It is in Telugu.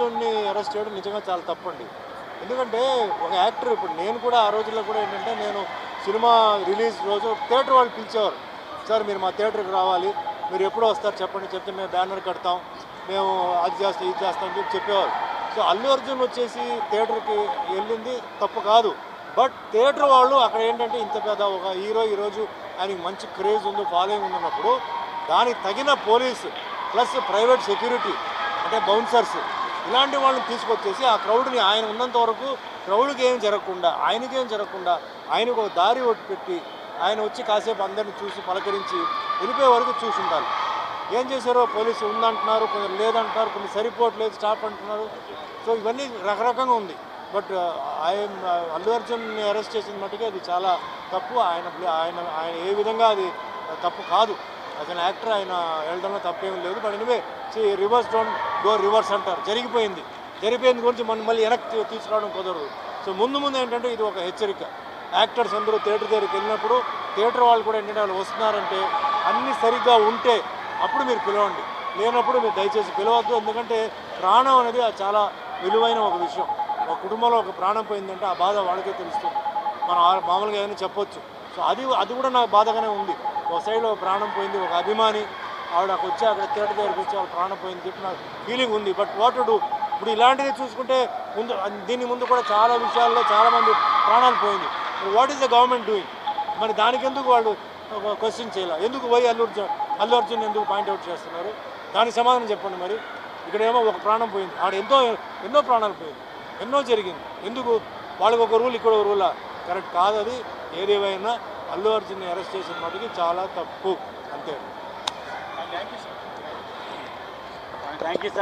అర్జున్ని అరెస్ట్ చేయడం నిజంగా చాలా తప్పండి. ఎందుకంటే ఒక యాక్టర్ ఇప్పుడు నేను కూడా ఆ రోజుల్లో కూడా ఏంటంటే నేను సినిమా రిలీజ్ రోజు థియేటర్ వాళ్ళు పిలిచేవారు. సార్ మీరు మా థియేటర్కి రావాలి. మీరు ఎప్పుడు వస్తారు చెప్పండి చెప్తే మేము బ్యానర్ కడతాం. మేము అది చేస్తాం ఇది చేస్తాం అని చెప్పి చెప్పేవారు. సో అల్లు అర్జున్ వచ్చేసి థియేటర్కి వెళ్ళింది తప్పు కాదు. బట్ థియేటర్ వాళ్ళు అక్కడ ఏంటంటే ఇంత పెద్ద ఒక హీరో ఈరోజు ఆయనకి మంచి క్రేజ్ ఉంది ఫాలోయింగ్ ఉన్నప్పుడు దానికి తగిన పోలీసు ప్లస్ ప్రైవేట్ సెక్యూరిటీ అంటే బౌన్సర్స్ ఇలాంటి వాళ్ళని తీసుకొచ్చేసి ఆ క్రౌడ్ని ఆయన ఉన్నంత వరకు క్రౌడ్కి ఏం జరగకుండా ఆయనకి ఏం జరగకుండా ఆయనకు ఒక దారి ఒకటి పెట్టి ఆయన వచ్చి కాసేపు అందరిని చూసి పలకరించి వెళ్ళిపోయే వరకు చూసి ఉండాలి. ఏం చేశారో పోలీసు ఉందంటున్నారు కొందరు లేదంటున్నారు కొన్ని సరిపోవట్లేదు స్టాప్ అంటున్నారు. సో ఇవన్నీ రకరకంగా ఉంది. బట్ ఆయన అల్లు అర్జున్ అరెస్ట్ చేసిన మట్టుకే అది చాలా తప్పు. ఆయన ఆయన ఆయన ఏ విధంగా అది తప్పు కాదు. అతను యాక్టర్ ఆయన వెళ్ళడంలో తప్పేం లేదు. But anyway reverse don't go reverse అంటారు. జరిగిపోయింది. జరిగిపోయింది గురించి మనం మళ్ళీ వెనక్కి తీసుకురావడం కుదరదు. సో ముందు ముందు ఏంటంటే ఇది ఒక హెచ్చరిక. యాక్టర్స్ అందరూ థియేటర్ దగ్గరికి వెళ్ళినప్పుడు థియేటర్ వాళ్ళు కూడా ఏంటంటే వాళ్ళు వస్తున్నారంటే అన్నీ సరిగ్గా ఉంటే అప్పుడు మీరు పిలవండి. లేనప్పుడు మీరు దయచేసి పిలవద్దు. ఎందుకంటే ప్రాణం అనేది అది చాలా విలువైన ఒక విషయం. ఒక కుటుంబంలో ఒక ప్రాణం పోయిందంటే ఆ బాధ వాళ్ళకే తెలుస్తుంది. మనం మామూలుగా ఏమైనా చెప్పొచ్చు. సో అది అది కూడా నాకు బాధగానే ఉంది. ఒక ఒక ప్రాణం పోయింది ఒక అభిమాని. ఆవిడ వచ్చి అక్కడ థియేటర్ దగ్గరికి వచ్చి ఆవిడ ప్రాణం పోయింది చెప్పి నాకు ఫీలింగ్ ఉంది. బట్ వాట్ టు డూ ఇప్పుడు ఇలాంటివి చూసుకుంటే ముందు దీని ముందు కూడా చాలా విషయాల్లో చాలామంది ప్రాణాలు పోయింది. What is the government doing మరి దానికి ఎందుకు వాళ్ళు క్వశ్చన్ చేయాలి? ఎందుకు పోయి అల్లు అర్జున్ అల్లు అర్జున్ ఎందుకు పాయింట్అవుట్ చేస్తున్నారు? దానికి సమాధానం చెప్పండి మరి. ఇక్కడేమో ఒక ప్రాణం పోయింది. ఆడ ఎంతో ఎన్నో ప్రాణాలు పోయింది. ఎన్నో జరిగింది. ఎందుకు? వాళ్ళకి ఒక రూల్ ఇక్కడ ఒక రూలా కరెక్ట్ కాదు అది. ఏదేవైనా అల్లు అర్జున్ని అరెస్ట్ చేసిన మటుకి చాలా తప్పు. అంతే. Thank you sir